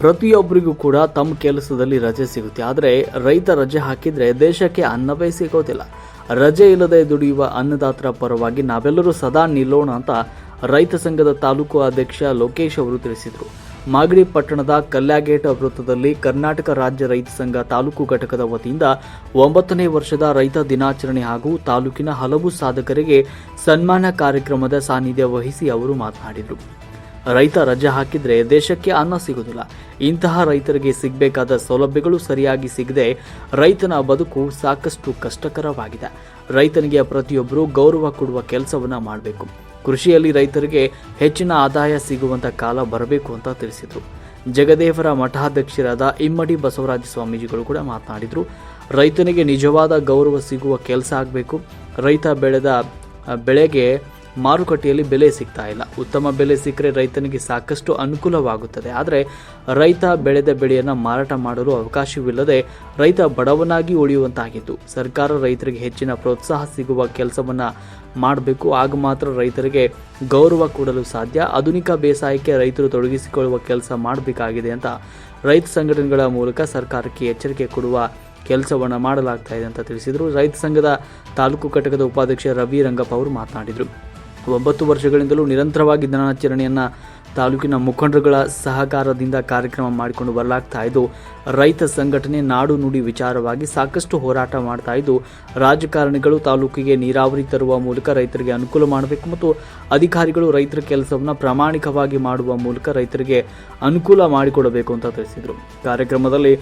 ಪ್ರತಿಯೊಬ್ಬರಿಗೂ ಕೂಡ ತಮ್ಮ ಕೆಲಸದಲ್ಲಿ ರಜೆ ಸಿಗುತ್ತೆ. ಆದರೆ ರೈತ ರಜೆ ಹಾಕಿದರೆ ದೇಶಕ್ಕೆ ಅನ್ನವೇ ಸಿಗೋದಿಲ್ಲ ರಜೆ ಇಲ್ಲದೆ ದುಡಿಯುವ ಅನ್ನದಾತರ ಪರವಾಗಿ ನಾವೆಲ್ಲರೂ ಸದಾ ನಿಲ್ಲೋಣ ಅಂತ ರೈತ ಸಂಘದ ತಾಲೂಕು ಅಧ್ಯಕ್ಷ ಲೋಕೇಶ್ ಅವರು ತಿಳಿಸಿದರು. ಮಾಗಡಿ ಪಟ್ಟಣದ ಕಲ್ಯಾಗೇಟ್ ವೃತ್ತದಲ್ಲಿ ಕರ್ನಾಟಕ ರಾಜ್ಯ ರೈತ ಸಂಘ ತಾಲೂಕು ಘಟಕದ ವತಿಯಿಂದ ಒಂಬತ್ತನೇ ವರ್ಷದ ರೈತ ದಿನಾಚರಣೆ ಹಾಗೂ ತಾಲೂಕಿನ ಹಲವು ಸಾಧಕರಿಗೆ ಸನ್ಮಾನ ಕಾರ್ಯಕ್ರಮದ ಸಾನ್ನಿಧ್ಯ ವಹಿಸಿ ಅವರು ಮಾತನಾಡಿದರು. ರೈತ ರಜೆ ಹಾಕಿದ್ರೆ ದೇಶಕ್ಕೆ ಅನ್ನ ಸಿಗುವುದಿಲ್ಲ ಇಂತಹ ರೈತರಿಗೆ ಸಿಗಬೇಕಾದ ಸೌಲಭ್ಯಗಳು ಸರಿಯಾಗಿ ಸಿಗದೆ ರೈತನ ಬದುಕು ಸಾಕಷ್ಟು ಕಷ್ಟಕರವಾಗಿದೆ. ರೈತನಿಗೆ ಪ್ರತಿಯೊಬ್ಬರು ಗೌರವ ಕೊಡುವ ಕೆಲಸವನ್ನ ಮಾಡಬೇಕು. ಕೃಷಿಯಲ್ಲಿ ರೈತರಿಗೆ ಹೆಚ್ಚಿನ ಆದಾಯ ಸಿಗುವಂತ ಕಾಲ ಬರಬೇಕು ಅಂತ ತಿಳಿಸಿದರು. ಜಗದೇವರ ಮಠಾಧ್ಯಕ್ಷರಾದ ಇಮ್ಮಡಿ ಬಸವರಾಜ ಸ್ವಾಮೀಜಿಗಳು ಕೂಡ ಮಾತನಾಡಿದರು. ರೈತನಿಗೆ ನಿಜವಾದ ಗೌರವ ಸಿಗುವ ಕೆಲಸ ಆಗಬೇಕು. ರೈತ ಬೆಳೆದ, ಬೆಳೆಗೆ ಮಾರುಕಟ್ಟೆಯಲ್ಲಿ ಬೆಲೆ ಸಿಗ್ತಾ ಇಲ್ಲ. ಉತ್ತಮ ಬೆಲೆ ಸಿಕ್ಕರೆ ರೈತನಿಗೆ ಸಾಕಷ್ಟು ಅನುಕೂಲವಾಗುತ್ತದೆ. ಆದರೆ ರೈತ ಬೆಳೆದ ಬೆಳೆಯನ್ನು ಮಾರಾಟ ಮಾಡಲು ಅವಕಾಶವಿಲ್ಲದೆ ರೈತ ಬಡವನಾಗಿ ಉಳಿಯುವಂತಾಗಿತ್ತು ಸರ್ಕಾರ ರೈತರಿಗೆ ಹೆಚ್ಚಿನ ಪ್ರೋತ್ಸಾಹ ಸಿಗುವ ಕೆಲಸವನ್ನು ಮಾಡಬೇಕು. ಆಗ ಮಾತ್ರ ರೈತರಿಗೆ ಗೌರವ ಕೊಡಲು ಸಾಧ್ಯ. ಆಧುನಿಕ ಬೇಸಾಯಕ್ಕೆ ರೈತರು ತೊಡಗಿಸಿಕೊಳ್ಳುವ ಕೆಲಸ ಮಾಡಬೇಕಾಗಿದೆ ಅಂತ ರೈತ ಸಂಘಟನೆಗಳ ಮೂಲಕ ಸರ್ಕಾರಕ್ಕೆ ಎಚ್ಚರಿಕೆ ಕೊಡುವ ಕೆಲಸವನ್ನು ಮಾಡಲಾಗ್ತಾ ಇದೆ ಅಂತ ತಿಳಿಸಿದರು. ರೈತ ಸಂಘದ ತಾಲೂಕು ಘಟಕದ ಉಪಾಧ್ಯಕ್ಷ ರವಿ ರಂಗಪ್ಪ ಅವರು ಮಾತನಾಡಿದರು. ಒಂಬತ್ತು ವರ್ಷಗಳಿಂದಲೂ ನಿರಂತರವಾಗಿ ದಿನಾಚರಣೆಯನ್ನು ತಾಲೂಕಿನ ಮುಖಂಡರುಗಳ ಸಹಕಾರದಿಂದ ಕಾರ್ಯಕ್ರಮ ಮಾಡಿಕೊಂಡು ಬರಲಾಗ್ತಾ ಇದ್ದು, ರೈತ ಸಂಘಟನೆ ನಾಡು ನುಡಿ ವಿಚಾರವಾಗಿ ಸಾಕಷ್ಟು ಹೋರಾಟ ಮಾಡ್ತಾ ಇದ್ದು, ರಾಜಕಾರಣಿಗಳು ತಾಲೂಕಿಗೆ ನೀರಾವರಿ ತರುವ ಮೂಲಕ ರೈತರಿಗೆ ಅನುಕೂಲ ಮಾಡಬೇಕು ಮತ್ತು ಅಧಿಕಾರಿಗಳು ರೈತರ ಕೆಲಸವನ್ನು ಪ್ರಾಮಾಣಿಕವಾಗಿ ಮಾಡುವ ಮೂಲಕ ರೈತರಿಗೆ ಅನುಕೂಲ ಮಾಡಿಕೊಡಬೇಕು ಅಂತ ತಿಳಿಸಿದರು. ಕಾರ್ಯಕ್ರಮದಲ್ಲಿ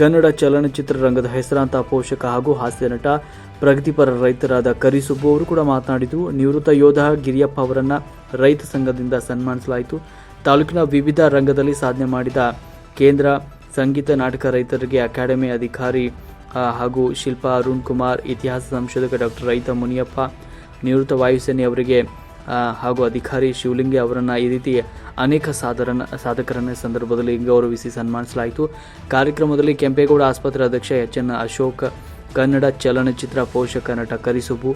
ಕನ್ನಡ ಚಲನಚಿತ್ರ ರಂಗದ ಹೆಸರಾಂತ ಪೋಷಕ ಹಾಗೂ ಹಾಸ್ಯ ನಟ, ಪ್ರಗತಿಪರ ರೈತರಾದ ಕರಿಸುಬ್ಬು ಅವರು ಕೂಡ ಮಾತನಾಡಿದರು ನಿವೃತ್ತ ಯೋಧ ಗಿರಿಯಪ್ಪ ಅವರನ್ನು ರೈತ ಸಂಘದಿಂದ ಸನ್ಮಾನಿಸಲಾಯಿತು. ತಾಲೂಕಿನ ವಿವಿಧ ರಂಗದಲ್ಲಿ ಸಾಧನೆ ಮಾಡಿದ ಕೇಂದ್ರ ಸಂಗೀತ ನಾಟಕ ರೈತರಿಗೆ ಅಕಾಡೆಮಿ ಅಧಿಕಾರಿ ಹಾಗೂ ಶಿಲ್ಪಾ ಅರುಣ್ ಕುಮಾರ್, ಇತಿಹಾಸ ಸಂಶೋಧಕ ಡಾಕ್ಟರ್ ರೈತ ಮುನಿಯಪ್ಪ, ನಿವೃತ್ತ ವಾಯುಸೇನೆಯವರಿಗೆ ಹಾಗೂ ಅಧಿಕಾರಿ ಶಿವಲಿಂಗಿ ಅವರನ್ನು ಈ ರೀತಿ ಅನೇಕ ಸಾಧರನ ಸಾಧಕರನ್ನ ಸಂದರ್ಭದಲ್ಲಿ ಗೌರವಿಸಿ ಸನ್ಮಾನಿಸಲಾಯಿತು. ಕಾರ್ಯಕ್ರಮದಲ್ಲಿ ಕೆಂಪೇಗೌಡ ಆಸ್ಪತ್ರೆ ಅಧ್ಯಕ್ಷ ಎಚ್ ಎನ್ ಅಶೋಕ್, ಕನ್ನಡ ಚಲನಚಿತ್ರ ಪೋಷಕ ನಟ ಕರಿಸುಬು,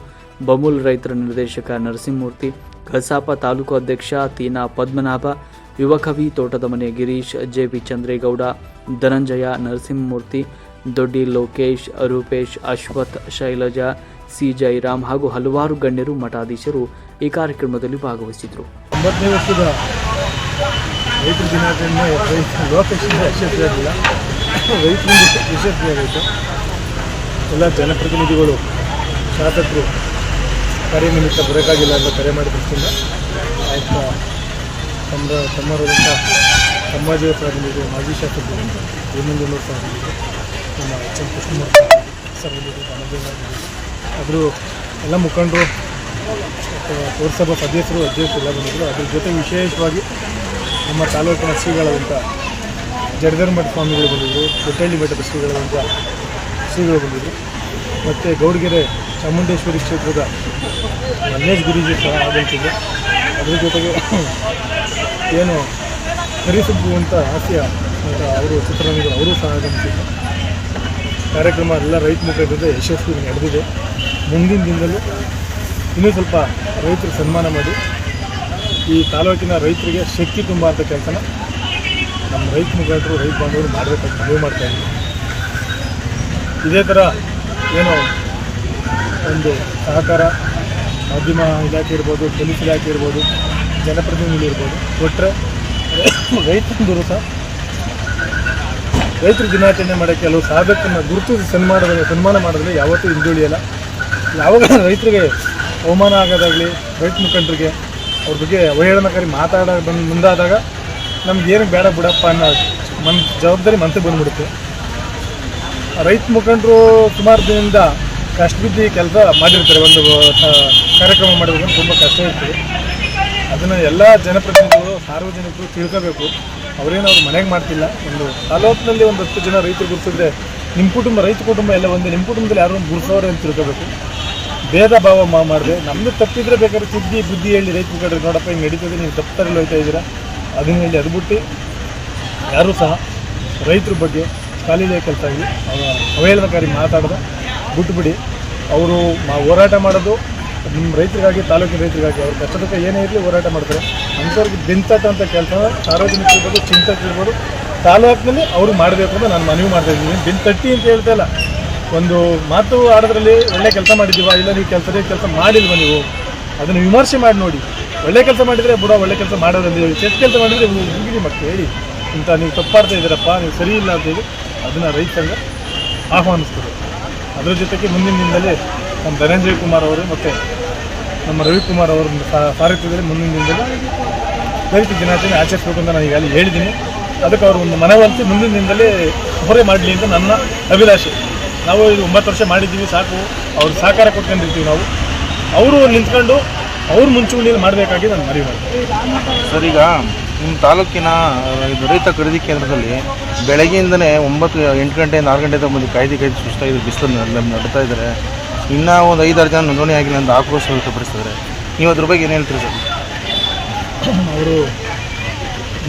ಬಮೂಲ್ ರೈತರ ನಿರ್ದೇಶಕ ನರಸಿಂಹಮೂರ್ತಿ, ಕಸಾಪ ತಾಲೂಕು ಅಧ್ಯಕ್ಷ ತೀನಾ ಪದ್ಮನಾಭ ಯುವಕವಿ ತೋಟದ ಮನೆ Girish J P Chandregowda, Dhananjaya Narasimhamurthy, Doddi Lokesh, Rupesh Ashwath Shailaja C Jairam ಹಾಗೂ ಹಲವಾರು ಗಣ್ಯರು ಮಠಾಧೀಶರು ಈ ಕಾರ್ಯಕ್ರಮದಲ್ಲಿ ಭಾಗವಹಿಸಿದರು. ಎಲ್ಲ ಜನಪ್ರತಿನಿಧಿಗಳು, ಶಾಸಕರು ಕರೆ ನಿಮಿತ್ತ ಬರೋಕ್ಕಾಗಿಲ್ಲ ಅಂತ ಕರೆ ಮಾಡಿದ ದೃಷ್ಟಿಯಿಂದ ಆಯ್ತು, ತಮ್ಮ ತಮ್ಮರಾದಂಥ ಸಮಾಜ ಪ್ರಾತಿನಿಧಿಗಳು ಮಾಜಿ ಶಾಸಕರು ಹೇಮಂಜನೂರು ಸಾಹೇಬರು ನಮ್ಮ ಎಚ್ ಎಂ ಕೃಷ್ಣಮೂರ್ತಿ ಸರ್ವರಿಗೆ ಆದರೂ ಎಲ್ಲ ಮುಖಂಡರು ಪುರಸಭಾ ಸದಸ್ಯರು, ಅಧ್ಯಕ್ಷರು ಬಂದಿದ್ದರು. ಅದ್ರ ಜೊತೆ ವಿಶೇಷವಾಗಿ ನಮ್ಮ ತಾಲೂಕಿನ ಶ್ರೀಗಳಾದಂಥ ಮಠ ಸ್ವಾಮಿಗಳು ಬಂದಿದ್ದರು ಕೊಟ್ಟಳ್ಳಿ ಬೆಟ್ಟದ ಶ್ರೀಗಳಾದಂಥ ಶ್ರೀಗಳು ಬಂದಿದ್ದರು. ಮತ್ತು ಗೌಡಗೆರೆ ಚಾಮುಂಡೇಶ್ವರಿ ಕ್ಷೇತ್ರದ ಮಲ್ಲೇಶ್ ಗುರುಜಿ ಸಹ ಆಗಮಿಸಿದ್ದು ಅದ್ರ ಜೊತೆಗೆ ಏನು ಕರಿಸುಬ್ಬು ಅಂತ ಹಾಸ್ಯ ಅವರು ಚಿತ್ರರಂಗಗಳು ಅವರು ಸಹ ಆಗಮಿಸಿದ್ದು ಕಾರ್ಯಕ್ರಮ ಎಲ್ಲ ರೈತ ಮುಖಂಡರಿಂದ ಯಶಸ್ವಿ ನಡೆದಿದೆ. ಮುಂದಿನ ದಿನದಲ್ಲೂ ಇನ್ನೂ ಸ್ವಲ್ಪ ರೈತರು ಸನ್ಮಾನ ಮಾಡಿ ಈ ತಾಲೂಕಿನ ರೈತರಿಗೆ ಶಕ್ತಿ ತುಂಬ ಅಂತ ಕೆಲಸನ ನಮ್ಮ ರೈತ ಮುಖಂಡರು, ರೈತ ಬಾಂಧವರು ಮಾಡಬೇಕಂತ ಮನವಿ ಮಾಡ್ತಾ ಇದ್ದೀವಿ ಇದೇ ಥರ ಏನು ಒಂದು ಸಹಕಾರ ಮಾಧ್ಯಮ ಇಲಾಖೆ ಇರ್ಬೋದು, ಪೊಲೀಸ್ ಇಲಾಖೆ ಇರ್ಬೋದು ಜನಪ್ರತಿನಿಧಿಗಳು ಇರ್ಬೋದು ಕೊಟ್ಟರೆ ರೈತನ ಸಹ ರೈತರು ದಿನಾಚರಣೆ ಮಾಡೋಕ್ಕೆ ಕೆಲವು ಸಾಧಕನ್ನು ಗುರುತಿಸಿ ಸನ್ಮಾನ ಸನ್ಮಾನ ಮಾಡಿದ್ರೆ ಯಾವತ್ತೂ ಹಿಂದುಳಿಯಲ್ಲ. ಯಾವಾಗ ರೈತರಿಗೆ ಅವಮಾನ ಆಗೋದಾಗಲಿ, ರೈತ ಮುಖಂಡರಿಗೆ ಅವ್ರ ಬಗ್ಗೆ ಅವಹೇಳನಕಾರಿ ಮಾತಾಡ ಬಂದು ಮುಂದಾದಾಗ ನಮ್ಗೆ ಏನು ಬೇಡ ಬಿಡಪ್ಪ ಅನ್ನೋ ಮನ್, ಜವಾಬ್ದಾರಿ ಮನಸ್ಸಿಗೆ ಬಂದ್ಬಿಡುತ್ತೆ. ರೈತ ಮುಖಂಡರು ಸುಮಾರು ದಿನದಿಂದ ಕಷ್ಟ ಬಿದ್ದು ಕೆಲಸ ಮಾಡಿರ್ತಾರೆ. ಒಂದು ಕಾರ್ಯಕ್ರಮ ಮಾಡಬೇಕಂದ್ರೆ ತುಂಬ ಕಷ್ಟ ಇರ್ತದೆ. ಅದನ್ನು ಎಲ್ಲ ಜನಪ್ರತಿನಿಧಿಗಳು, ಸಾರ್ವಜನಿಕರು ತಿಳ್ಕೋಬೇಕು. ಅವರೇನು ಅವ್ರು ಮನೆಗೆ ಮಾಡ್ತಿಲ್ಲ. ಒಂದು ತಾಲೂಕಿನಲ್ಲಿ ಒಂದು ಹತ್ತು ಜನ ರೈತರು ಗುರುತಿದ್ರೆ ನಿಮ್ಮ ಕುಟುಂಬ, ರೈತ ಕುಟುಂಬ ಎಲ್ಲ ಒಂದೇ ನಿಮ್ಮ ಕುಟುಂಬದಲ್ಲಿ ಯಾರೋ ಗುರುಸೋರೆ ಅಂತ ತಿಳ್ಕೋಬೇಕು. ಭೇದ ಭಾವ ಮಾಡಿದೆ. ನಮ್ಮದು ತಪ್ಪಿದ್ರೆ ಬೇಕಾದ್ರೆ ಸುದ್ದಿ, ಬುದ್ಧಿ ಹೇಳಿ ರೈತ ಕಡೆ ನೋಡಪ್ಪ, ಹಿಂಗೆ ನಡೀತದೆ, ನೀವು ತಪ್ಪಲ್ಲಿ ಹೋಗ್ತಾ ಇದ್ದೀರಾ? ಅದನ್ನ ಹೇಳಿ ಅದು ಬಿಟ್ಟು ಯಾರೂ ಸಹ ರೈತರ ಬಗ್ಗೆ ಕಾಲಿಗೆ ಕೆಲಸ ಆಗಲಿ ಅವೇಳನಕಾರಿ ಮಾತಾಡದೆ. ಬಿಟ್ಬಿಡಿ. ಅವರು ಹೋರಾಟ ಮಾಡೋದು ನಿಮ್ಮ ರೈತರಿಗಾಗಿ, ತಾಲೂಕಿನ ರೈತರಿಗಾಗಿ. ಅವ್ರ ಕಷ್ಟದ ಏನೇ ಇರಲಿ ಹೋರಾಟ ಮಾಡ್ತಾರೆ. ಅಂಥವ್ರಿಗೆ ಅಂತ ಕೆಲಸ, ಸಾರ್ವಜನಿಕರ ಬಗ್ಗೆ ಚಿಂತಕ ಇರ್ಬೋದು ತಾಲೂಕಿನಲ್ಲಿ ಅವರು ಮಾಡಬೇಕು ಅಂತ ನಾನು ಮನವಿ ಮಾಡ್ತಾ ಇದ್ದೀನಿ. ತಟ್ಟಿ ಅಂತ ಹೇಳ್ತಾ ಇಲ್ಲ. ಒಂದು ಮಾತು ಆಡೋದ್ರಲ್ಲಿ ಒಳ್ಳೆ ಕೆಲಸ ಮಾಡಿದ್ದೀವ? ಇಲ್ಲ ನೀವು ಕೆಲಸ ಕೆಲಸ ಮಾಡಿಲ್ವ ನೀವು? ಅದನ್ನು ವಿಮರ್ಶೆ ಮಾಡಿ ನೋಡಿ. ಒಳ್ಳೆ ಕೆಲಸ ಮಾಡಿದರೆ ಬುಡ ಒಳ್ಳೆ ಕೆಲಸ ಮಾಡೋದಂತ ಹೇಳಿ. ಕೆಟ್ಟ ಕೆಲಸ ಮಾಡಿದರೆ ಮುಗಿದಿ ಮತ್ತೆ ಹೇಳಿ. ಇಂಥ ನೀವು ತಪ್ಪಾಡ್ತಾ ಇದ್ದೀರಪ್ಪ, ನೀವು ಸರಿ ಇಲ್ಲ ಅಂತ ಹೇಳಿ ಅದನ್ನು ರೈತ ಸಂಘ ಆಹ್ವಾನಿಸ್ತದೆ. ಅದರ ಜೊತೆಗೆ ಮುಂದಿನ ದಿನದಲ್ಲಿ ನಮ್ಮ ಧನಂಜಯ ಕುಮಾರ್ ಅವರು ಮತ್ತು ನಮ್ಮ ರವಿಕುಮಾರ್ ಅವರ ಸಾರಥ್ಯದಲ್ಲಿ ಮುಂದಿನ ದಿನದಲ್ಲಿ ರೈತ ದಿನಾಚರಣೆ ಆಚರಿಸಬೇಕು ಅಂತ ನಾನು ಈಗಾಗಲೇ ಹೇಳಿದ್ದೀನಿ. ಅದಕ್ಕೆ ಅವರು ಒಂದು ಮನವಂತಿ ಮುಂದಿನ ದಿನದಲ್ಲಿ ಹೊರೆ ಮಾಡಲಿ ಅಂತ ನನ್ನ ಅಭಿಲಾಷೆ. ನಾವು ಇದು ಒಂಬತ್ತು ವರ್ಷ ಮಾಡಿದ್ದೀವಿ ಸಾಕು. ಅವ್ರ ಸಹಕಾರ ಕೊಟ್ಕೊಂಡಿರ್ತೀವಿ ನಾವು. ಅವರು ನಿಂತ್ಕೊಂಡು ಅವ್ರು ಮುಂಚೂಣಿಯಲ್ಲಿ ಮಾಡಬೇಕಾಗಿ ನಾನು ಮನವಿ ಮಾಡ್ತೀನಿ. ಸರ್ ಈಗ ನಿಮ್ಮ ತಾಲೂಕಿನ ರೈತ ಖರೀದಿ ಕೇಂದ್ರದಲ್ಲಿ ಬೆಳಗ್ಗೆಯಿಂದನೇ ಒಂಬತ್ತು ಎಂಟು ಗಂಟೆಯಿಂದ ಆರು ಗಂಟೆ ಬಂದು ಕಾಯ್ದು ಕಾಯ್ದು ಸುಸ್ತಾಗಿದೆ ಬಿಸಿಲು ನಡ್ತಾ ಇದ್ದಾರೆ. ಇನ್ನೂ ಒಂದು ಐದಾರು ಜನ ನೋಂದಣಿ ಆಗಿಲ್ಲ ಅಂತ ಆಕ್ರೋಶ ವ್ಯಕ್ತಪಡಿಸಿದ್ದಾರೆ ನೀವು ಅದ್ರ ಬಗ್ಗೆ ಏನು ಹೇಳ್ತೀರಿ ಸರ್? ಅವರು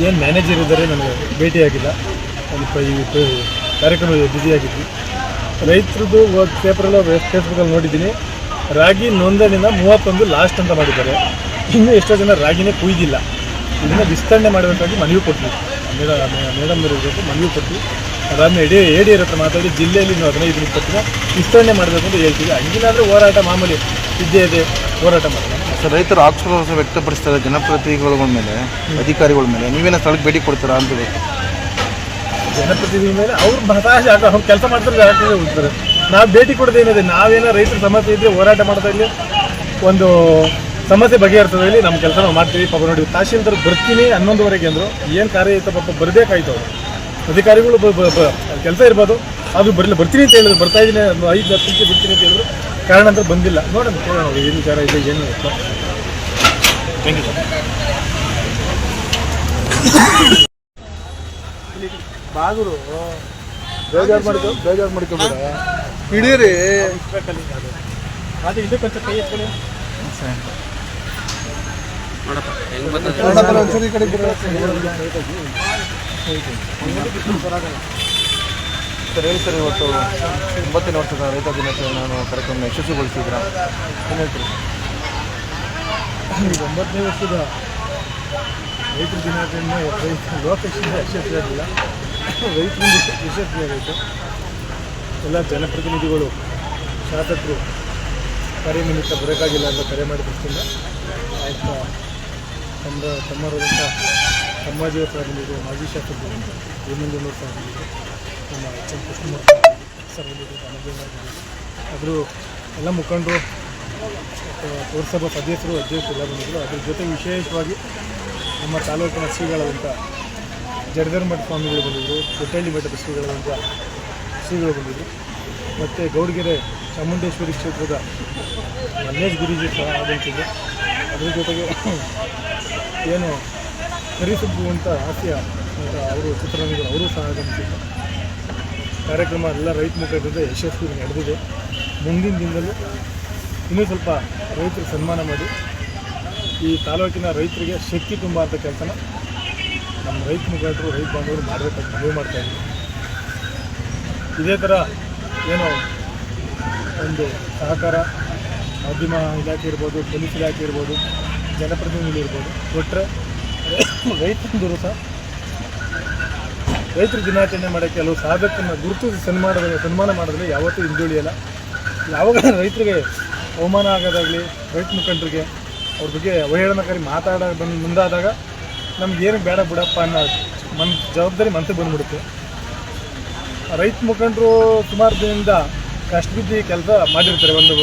ಏನು ಮ್ಯಾನೇಜರ್ ಇದ್ದಾರೆ ನನಗೆ ಭೇಟಿಯಾಗಿಲ್ಲ. ಪ- ಕಾರ್ಯಕ್ರಮ ಬ್ಯುಸಿಯಾಗಿದ್ವಿ. ರೈತರದ್ದು ಪೇಪರಲ್ಲೂ ಫೇಸ್ಬುಕ್ಕಲ್ಲಿ ನೋಡಿದ್ದೀನಿ. ರಾಗಿ ನೋಂದಣಿನ ಮೂವತ್ತೊಂದು ಲಾಸ್ಟ್ ಅಂತ ಮಾಡಿದ್ದಾರೆ. ಇನ್ನೂ ಎಷ್ಟೋ ಜನ ರಾಗಿನೇ ಕುಯ್ದಿಲ್ಲ. ಇದನ್ನು ವಿಸ್ತರಣೆ ಮಾಡಬೇಕಾಗಿ ಮನವಿ ಕೊಟ್ವಿ ಮೇಡಮ್ ಮೇಡಮ್ ಇರಬೇಕು ಮನವಿ ಕೊಟ್ವಿ ಅದಾದ್ಮೇಲೆ ಎಡಿ ಎಡಿ ಹತ್ರ ಮಾತಾಡಿ ಜಿಲ್ಲೆಯಲ್ಲಿ ಇನ್ನೂ ಹದಿನೈದು ಇಪ್ಪತ್ತು ದಿನ ವಿಸ್ತರಣೆ ಮಾಡಬೇಕು ಅಂತ ಹೇಳ್ತೀವಿ ಹಂಗಿಲ್ಲಾಂದರೆ ಹೋರಾಟ ಮಾಮೂಲಿ ಇದ್ದೇ ಇದೆ ಹೋರಾಟ ಮಾಡೋಣ. ಸರ್ ರೈತರು ಆಕ್ರೋಶ ವ್ಯಕ್ತಪಡಿಸ್ತಾರೆ. ಜನಪ್ರತಿನಿಧಿಗಳ ಮೇಲೆ ಅಧಿಕಾರಿಗಳ ಮೇಲೆ. ನೀವೇನೋ ಸ್ಥಳಕ್ಕೆ ಭೇಟಿ ಕೊಡ್ತೀರಾ ಅಂತ ಜನಪ್ರತಿನಿಧಿ ಮೇಲೆ ಅವ್ರು ಹತಾಶೆ ಆಗ ಅವ್ರು ಕೆಲಸ ಮಾಡ್ತಾರೆ ಜಾಗ್ರತೆ ಹೋಗ್ತಾರೆ. ನಾವು ಭೇಟಿ ಕೊಡೋದು ಏನಿದೆ? ನಾವೇನೋ ರೈತರ ಸಮಸ್ಯೆ ಇದ್ದರೆ ಹೋರಾಟ ಮಾಡ್ತಾ ಇಲ್ಲಿ ಒಂದು ಸಮಸ್ಯೆ ಬಗೆಹರಿಸೋದು ಇಲ್ಲಿ ನಮ್ಮ ಕೆಲಸ ನಾವು ಮಾಡ್ತೀವಿ. ಪಾಪ ನೋಡಿ, ತಹಶೀಲ್ದಾರ್ ಬರ್ತೀನಿ ಹನ್ನೊಂದುವರೆಗೆ ಅಂದರು ಏನು ಕಾರ್ಯ ಇತ್ತು ಪಾಪ ಬರಬೇಕಾಯ್ತು ಅವರು. ಅಧಿಕಾರಿಗಳು ಕೆಲಸ ಇರ್ಬೋದು. ಅದು ಬರಲಿಲ್ಲ ಬರ್ತೀನಿ ಅಂತ ಹೇಳಿದ್ರು. ಬರ್ತಾ ಇದ್ದೀನಿ, ಒಂದು ಐದು, ಹತ್ತು ನಿಮಿಷ ಬರ್ತೀನಿ ಅಂತ ಹೇಳಿದ್ರು. ಕಾರಣ ಅಂತ ಬಂದಿಲ್ಲ. ನೋಡೋಣ, ಕೇಳೋಣ ಏನು ವಿಚಾರ ಇದೆ, ಏನು ಥ್ಯಾಂಕ್ ಯು ಸರ್ ಬಾಗುರು. ಬೇಜಾರು ಮಾಡ್ಕೊ ಬೇಜಾರು ಮಾಡ್ಕೊಬೇಡ. ಹಿಡೀರಿ. ಅದು ಇದಕ್ಕೊಂಚ ಕೈ ಎತ್ಕೊಳ್ಳಿ ಒಂದ್ಸರಿ ಕಡೆ ಸರ್ ಹೇಳಿ ಸರ್ ಇವತ್ತು ಒಂಬತ್ತನೇ ವರ್ಷದ ರೈತ ದಿನಾಚರಣೆ ನಾನು ಕಾರ್ಯಕ್ರಮ ಯಶಸ್ವಿಗೊಳಿಸಿದ್ರ. ಏನು ಹೇಳ್ತೀರಿ? ಈಗ ಒಂಬತ್ತನೇ ವರ್ಷದ ರೈತರ ದಿನಾಚರಣೆ ರೈತ ಯಶಸ್ವಿ ಯಶಸ್ವಿಯಾಗಿಲ್ಲ. ರೈತರಿಂದ ಯಶಸ್ವಿಯಾಗೈತೆ ಎಲ್ಲ ಜನಪ್ರತಿನಿಧಿಗಳು, ಶಾಸಕರು ಕರೆ ನಿಮಿತ್ತ ಬರೋಕ್ಕಾಗಿಲ್ಲ ಅಂತ ಕರೆ ಮಾಡಿದ ದೃಷ್ಟಿಯಿಂದ ಆಯ್ತು? ತಮ್ಮ ತಮ್ಮರಾದಂಥ ಸಮಾಜದ ಬಂದಿದ್ರು ಮಾಜಿ ಶಾಸಕರು ಹೇಮಂಜನವರು ಸಹ ಬಂದಿದ್ರು ನಮ್ಮ ಎಚ್ ಎಂ ಕೃಷ್ಣಮೂರ್ತಿ ಸರ್ ಅನುಭವ ಆದರೂ ಎಲ್ಲ ಮುಖಂಡರು ಪೌರಸಭಾ ಸದಸ್ಯರು, ಅಧ್ಯಕ್ಷರು ಎಲ್ಲ ಬಂದಿದ್ದರು. ಅದ್ರ ಜೊತೆ ವಿಶೇಷವಾಗಿ ನಮ್ಮ ತಾಲೂಕಿನ ಶ್ರೀಗಳಾದಂಥ ಜಡಧರ್ಮಠ ಸ್ವಾಮಿಗಳು ಬಂದಿದ್ದರು ಕೊಟ್ಟಳ್ಳಿ ಮಠದ ಅಂತ ಶ್ರೀಗಳು ಬಂದಿದ್ದರು ಮತ್ತು ಗೌಡಗೆರೆ ಚಾಮುಂಡೇಶ್ವರಿ ಕ್ಷೇತ್ರದ ಮಲ್ಲೇಶ್ ಗುರೂಜಿ ಸಹ ಆಗಮಿಸಿದ್ರು ಅದ್ರ ಜೊತೆಗೆ ಏನು ಕರಿಸುಬ್ಬು ಅಂತ ಹಾಸ್ಯ, ಅಂತ ಅವರು ಚಿತ್ರರಂಗಗಳು ಅವರು ಸಹ ಆಗಮಿಸಿದ್ದರು ಕಾರ್ಯಕ್ರಮ ಎಲ್ಲ ರೈತ ಮುಖಂಡರಿಂದ ಯಶಸ್ವಿ ನಡೆದಿದೆ. ಮುಂದಿನ ದಿನದಲ್ಲೂ ಇನ್ನೂ ಸ್ವಲ್ಪ ರೈತರಿಗೆ ಸನ್ಮಾನ ಮಾಡಿ ಈ ತಾಲೂಕಿನ ರೈತರಿಗೆ ಶಕ್ತಿ ತುಂಬ ಅಂತ ಕೆಲಸನ ನಮ್ಮ ರೈತ ಮುಖಂಡರು, ರೈತ ಬಾಂಧವರು ಮಾಡಬೇಕಂತ ಮನವಿ ಮಾಡ್ತಾ ಇದ್ದೀವಿ ಇದೇ ಥರ ಏನೋ ಒಂದು ಸಹಕಾರ ಮಾಧ್ಯಮ ಇಲಾಖೆ ಇರ್ಬೋದು, ಪೊಲೀಸ್ ಇಲಾಖೆ ಇರ್ಬೋದು ಜನಪ್ರತಿನಿಧಿಗಳು ಇರ್ಬೋದು ಕೊಟ್ಟರೆ ರೈತಂದರು ಸಹ ರೈತರ ದಿನಾಚರಣೆ ಮಾಡೋಕ್ಕೆ ಕೆಲವು ಸಾಧಕನ್ನು ಗುರುತಿಸಿ ಸನ್ಮಾನ ಸನ್ಮಾನ ಮಾಡಿದ್ರೆ ಯಾವತ್ತೂ ಹಿಂದುಳಿಯಲ್ಲ. ಯಾವಾಗ ರೈತರಿಗೆ ಅವಮಾನ ಆಗೋದಾಗಲಿ, ರೈತ ಮುಖಂಡರಿಗೆ ಅವ್ರ ಬಗ್ಗೆ ಅವಹೇಳನಕಾರಿ ಮಾತಾಡ, ಬಂದು ಮುಂದಾದಾಗ ನಮ್ಗೆ ಏನು ಬೇಡ ಬಿಡಪ್ಪ ಅನ್ನೋ ಮನ್ ಜವಾಬ್ದಾರಿ ಮನಸ್ಸಿಗೆ ಬಂದ್ಬಿಡುತ್ತೆ. ರೈತ ಮುಖಂಡರು ಸುಮಾರು ದಿನದಿಂದ ಕಷ್ಟ ಬಿದ್ದು ಕೆಲಸ ಮಾಡಿರ್ತಾರೆ, ಒಂದು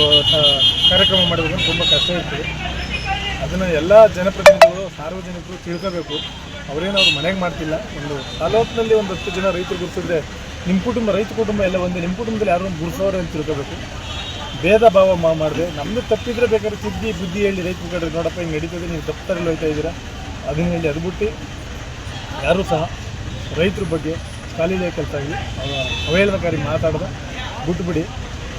ಕಾರ್ಯಕ್ರಮ ಮಾಡಬೇಕು ತುಂಬ ಕಷ್ಟ ಇರ್ತದೆ. ಅದನ್ನು ಎಲ್ಲ ಜನಪ್ರತಿನಿಧಿಗಳು, ಸಾರ್ವಜನಿಕರು ತಿಳ್ಕೋಬೇಕು. ಅವರೇನು ಅವ್ರು ಮನೆಗೆ ಮಾಡ್ತಿಲ್ಲ. ಒಂದು ತಾಲೂಕಿನಲ್ಲಿ ಒಂದು ಹತ್ತು ಜನ ರೈತರು ಗುರುತಿದ್ರೆ ನಿಮ್ಮ ಕುಟುಂಬ, ರೈತ ಕುಟುಂಬ ಎಲ್ಲ ಒಂದೇ ನಿಮ್ಮ ಕುಟುಂಬದಲ್ಲಿ ಯಾರು ಒಂದು ಗುರುಸೋರೆ ಅಂತ ತಿಳ್ಕೋಬೇಕು. ಭೇದ ಭಾವ ಮಾಡಿದೆ. ನಮ್ಮದು ತಪ್ಪಿದ್ರೆ ಬೇಕಾದ್ರೆ ತಿದ್ದಿ, ಬುದ್ಧಿ ಹೇಳಿ ರೈತ ಮುಖಂಡ್ರೆ, ನೋಡಪ್ಪ ಹಿಂಗೆ ನಡೀತದೆ, ನೀವು ತಪ್ಪರಲ್ಲಿ ಹೋಗ್ತಾ ಇದ್ದೀರಾ ಅದನ್ನ ಹೇಳಿ ಅದು ಬಿಟ್ಟು ಯಾರೂ ಸಹ ರೈತರ ಬಗ್ಗೆ ಕಾಲಿಲೆ ಕೆಲಸ ಆಗಿ ಅವ- ಅವಹೇಳನಕಾರಿ ಮಾತಾಡೋದು, ಬಿಟ್ಬಿಡಿ.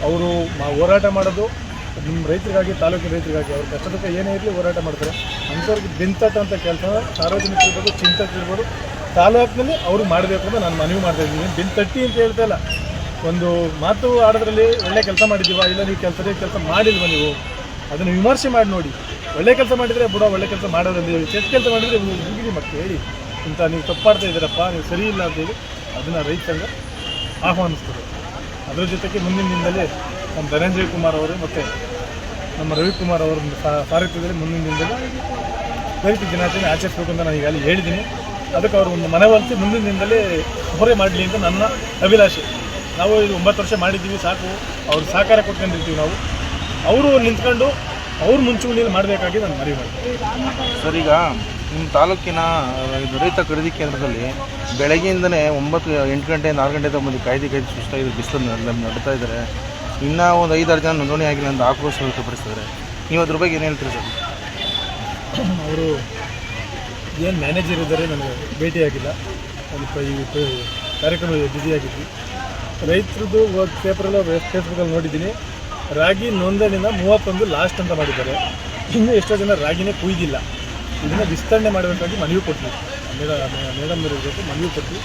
ಅವರು ಮಾ ಹೋರಾಟ ಮಾಡೋದು ನಿಮ್ಮ ರೈತರಿಗಾಗಿ, ತಾಲೂಕಿನ ರೈತರಿಗಾಗಿ. ಅವ್ರ ಕಷ್ಟದಕ್ಕೆ ಏನೇ ಇರಲಿ ಹೋರಾಟ ಮಾಡ್ತಾರೆ. ಅಂಥವ್ರಿಗೆ ಅಂತ ಕೆಲಸ, ಸಾರ್ವಜನಿಕರು ಇರ್ಬೋದು ಚಿಂತೆ ಇರ್ಬೋದು. ತಾಲೂಕಿನಲ್ಲಿ ಅವರು ಮಾಡಬೇಕು ಅಂತ ನಾನು ಮನವಿ ಮಾಡ್ತಾ ಇದ್ದೀನಿ. ಬೆಂತಟ್ಟಿ ಅಂತ ಹೇಳ್ತಾ ಇಲ್ಲ. ಒಂದು ಮಾತು ಆಡೋದ್ರಲ್ಲಿ ಒಳ್ಳೆ ಕೆಲಸ ಮಾಡಿದ್ದೀವ? ಇಲ್ಲ, ನೀವು ಕೆಲಸದೇ ಕೆಲಸ ಮಾಡಿಲ್ವ ನೀವು? ಅದನ್ನು ವಿಮರ್ಶೆ ಮಾಡಿ ನೋಡಿ. ಒಳ್ಳೆ ಕೆಲಸ ಮಾಡಿದರೆ ಬುಡ, ಒಳ್ಳೆ ಕೆಲಸ ಮಾಡೋದಂತ ಹೇಳಿ ಕೆಟ್ಟ ಕೆಲಸ ಮಾಡಿದರೆ ಮುಗಿದಿ ಮತ್ತೆ ಹೇಳಿ ಇಂಥ ನೀವು ತಪ್ಪಾಡ್ತಾ ಇದ್ದೀರಪ್ಪ, ನೀವು ಸರಿ ಇಲ್ಲ ಅಂತೇಳಿ ಅದನ್ನು ರೈತ ಸಂಘ ಆಹ್ವಾನಿಸ್ತದೆ ಅದರ ಜೊತೆಗೆ ಮುಂದಿನ ದಿನದಲ್ಲಿ ನಮ್ಮ ಧನಂಜಯ ಕುಮಾರ್ ಅವರು ಮತ್ತು ನಮ್ಮ ರವಿಕುಮಾರ್ ಅವರ ಸಾರಥ್ಯದಲ್ಲಿ ಮುಂದಿನ ದಿನದಲ್ಲಿ ರೈತ ದಿನಾಚರಣೆ ಆಚರಿಸಬೇಕು ಅಂತ ನಾನು ಈಗಾಗಲೇ ಹೇಳಿದ್ದೀನಿ. ಅದಕ್ಕೆ ಅವರು ಒಂದು ಮನವೊಲಿಸಿ ಮುಂದಿನ ದಿನದಲ್ಲಿ ಹೊರೆ ಮಾಡಲಿ ಅಂತ ನನ್ನ ಅಭಿಲಾಷೆ. ನಾವು ಇದು ಒಂಬತ್ತು ವರ್ಷ ಮಾಡಿದ್ದೀವಿ, ಸಾಕು. ಅವ್ರು ಸಹಕಾರ ಕೊಟ್ಕೊಂಡಿರ್ತೀವಿ ನಾವು. ಅವರು ನಿಂತ್ಕೊಂಡು ಅವ್ರು ಮುಂಚೂಣಿಯಲ್ಲಿ ಮಾಡಬೇಕಾಗಿ ನಾನು ಮನವಿ ಮಾಡ್ತೀನಿ. ಸರ್ ಈಗ ನಿಮ್ಮ ತಾಲೂಕಿನ ಇದು ರೈತ ಖರೀದಿ ಕೇಂದ್ರದಲ್ಲಿ ಬೆಳಗ್ಗೆಯಿಂದನೇ ಒಂಬತ್ತು ಎಂಟು ಗಂಟೆಯಿಂದ ಆರು ಗಂಟೆ ತಗೊಂಡು ಕಾಯ್ದೆ ಕಾಯ್ದೆ ಸುಸ್ತಾಗಿದೆ ಬಿಸಿಲು ನಡ್ತಾ ಇದ್ದಾರೆ. ಇನ್ನೂ ಒಂದು ಐದಾರು ಜನ ನೋಂದಣಿ ಆಗಿಲ್ಲ ಅಂತ ಆಕ್ರೋಶ ವ್ಯಕ್ತಪಡಿಸಿದ್ದಾರೆ. ನೀವು ಅದ್ರ ಬಗ್ಗೆ ಏನು ಹೇಳ್ತೀರಿ ಸರ್? ಅವರು ಏನು ಮ್ಯಾನೇಜರ್ ಇದ್ದಾರೆ ನನಗೆ ಭೇಟಿಯಾಗಿಲ್ಲ ಸ್ವಲ್ಪ ಈ ಕಾರ್ಯಕ್ರಮ ಬ್ಯುಸಿಯಾಗಿದ್ವಿ ರೈತರದ್ದು ಪೇಪರಲ್ಲೂ ಫೇಸ್ಬುಕ್ಕಲ್ಲಿ ನೋಡಿದ್ದೀನಿ. ರಾಗಿ ನೋಂದಣಿನ ಮೂವತ್ತೊಂದು ಲಾಸ್ಟ್ ಅಂತ ಮಾಡಿದ್ದಾರೆ. ಇನ್ನೂ ಎಷ್ಟೋ ಜನ ರಾಗಿನೇ ಕುಯ್ದಿಲ್ಲ. ಇದನ್ನು ವಿಸ್ತರಣೆ ಮಾಡಬೇಕಾಗಿ ಮನವಿ ಕೊಟ್ವಿ ಮೇಡಮ್ ಮೇಡಮ್ ಜೊತೆ ಮನವಿ ಕೊಟ್ವಿ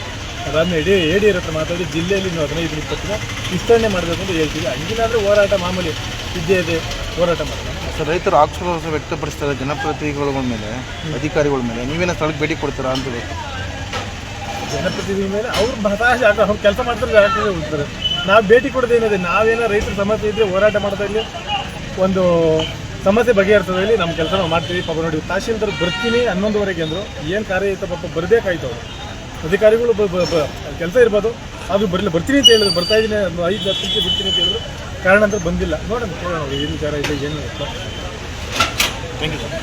ಅದಾದ್ಮೇಲೆ ಎಡಿ ಎಡಿ ಇರೋ ಹತ್ರ ಮಾತಾಡಿ ಜಿಲ್ಲೆಯಲ್ಲಿ ನೀವು ಹದಿನೈದು ಇಪ್ಪತ್ತಿನ ವಿಸ್ತರಣೆ ಮಾಡಬೇಕು ಅಂತ ಹೇಳ್ತೀವಿ ಹಂಗಿಲ್ಲಾದ್ರೆ ಹೋರಾಟ ಮಾಮೂಲಿ ಇದ್ದೇ ಇದೆ ಹೋರಾಟ ಮಾಡೋಣ. ಸರ್ ರೈತರು ಆಕ್ರೋಶ ವ್ಯಕ್ತಪಡಿಸ್ತಾರೆ ಜನಪ್ರತಿನಿಧಿಗಳ ಮೇಲೆ ಅಧಿಕಾರಿಗಳ ಮೇಲೆ. ನೀವೇನೋ ಸ್ಥಳಕ್ಕೆ ಭೇಟಿ ಕೊಡ್ತೀರಾ ಅಂತ. ಜನಪ್ರತಿನಿಧಿ ಮೇಲೆ ಅವ್ರು ಹತಾಶೆ ಅವ್ರು ಕೆಲಸ ಮಾಡ್ತಾರೆ ಜಾಗ್ರತೆ ಹೋಗ್ತಾರೆ ನಾವು ಭೇಟಿ ಕೊಡೋದೇನಿದೆ ನಾವೇನೋ ರೈತರ ಸಮಸ್ಯೆ ಇದ್ದರೆ ಹೋರಾಟ ಮಾಡೋದ್ರಲ್ಲಿ ಒಂದು ಸಮಸ್ಯೆ ಬಗೆಹರಿಸೋದ್ರಲ್ಲಿ ನಮ್ಮ ಕೆಲಸ ನಾವು ಮಾಡ್ತೀವಿ. ಪಾಪ ನೋಡಿ, ತಹಶೀಲ್ದಾರ್ ಬರ್ತೀನಿ ಹನ್ನೊಂದುವರೆಗೆ ಅಂದರು ಏನು ಕಾರ್ಯ ಇತ್ತು ಪಾಪ ಬರಬೇಕಾಯ್ತು ಅವರು. ಅಧಿಕಾರಿಗಳು ಕೆಲಸ ಇರ್ಬೋದು. ಅದು ಬರಲಿ ಬರ್ತೀನಿ ಅಂತ ಹೇಳಿದ್ರು. ಬರ್ತಾ ಇದ್ದೀನಿ ಒಂದು ಐದು ಹತ್ತು ನಿಮಿಷ ಅಂತ ಹೇಳಿದ್ರು. ಕಾರಣ ಅಂತ ಬಂದಿಲ್ಲ. ನೋಡೋಣ ನೋಡೋಣ ಏನು ವಿಚಾರ ಇದೆ, ಏನು ಥ್ಯಾಂಕ್ ಯು ಸರ್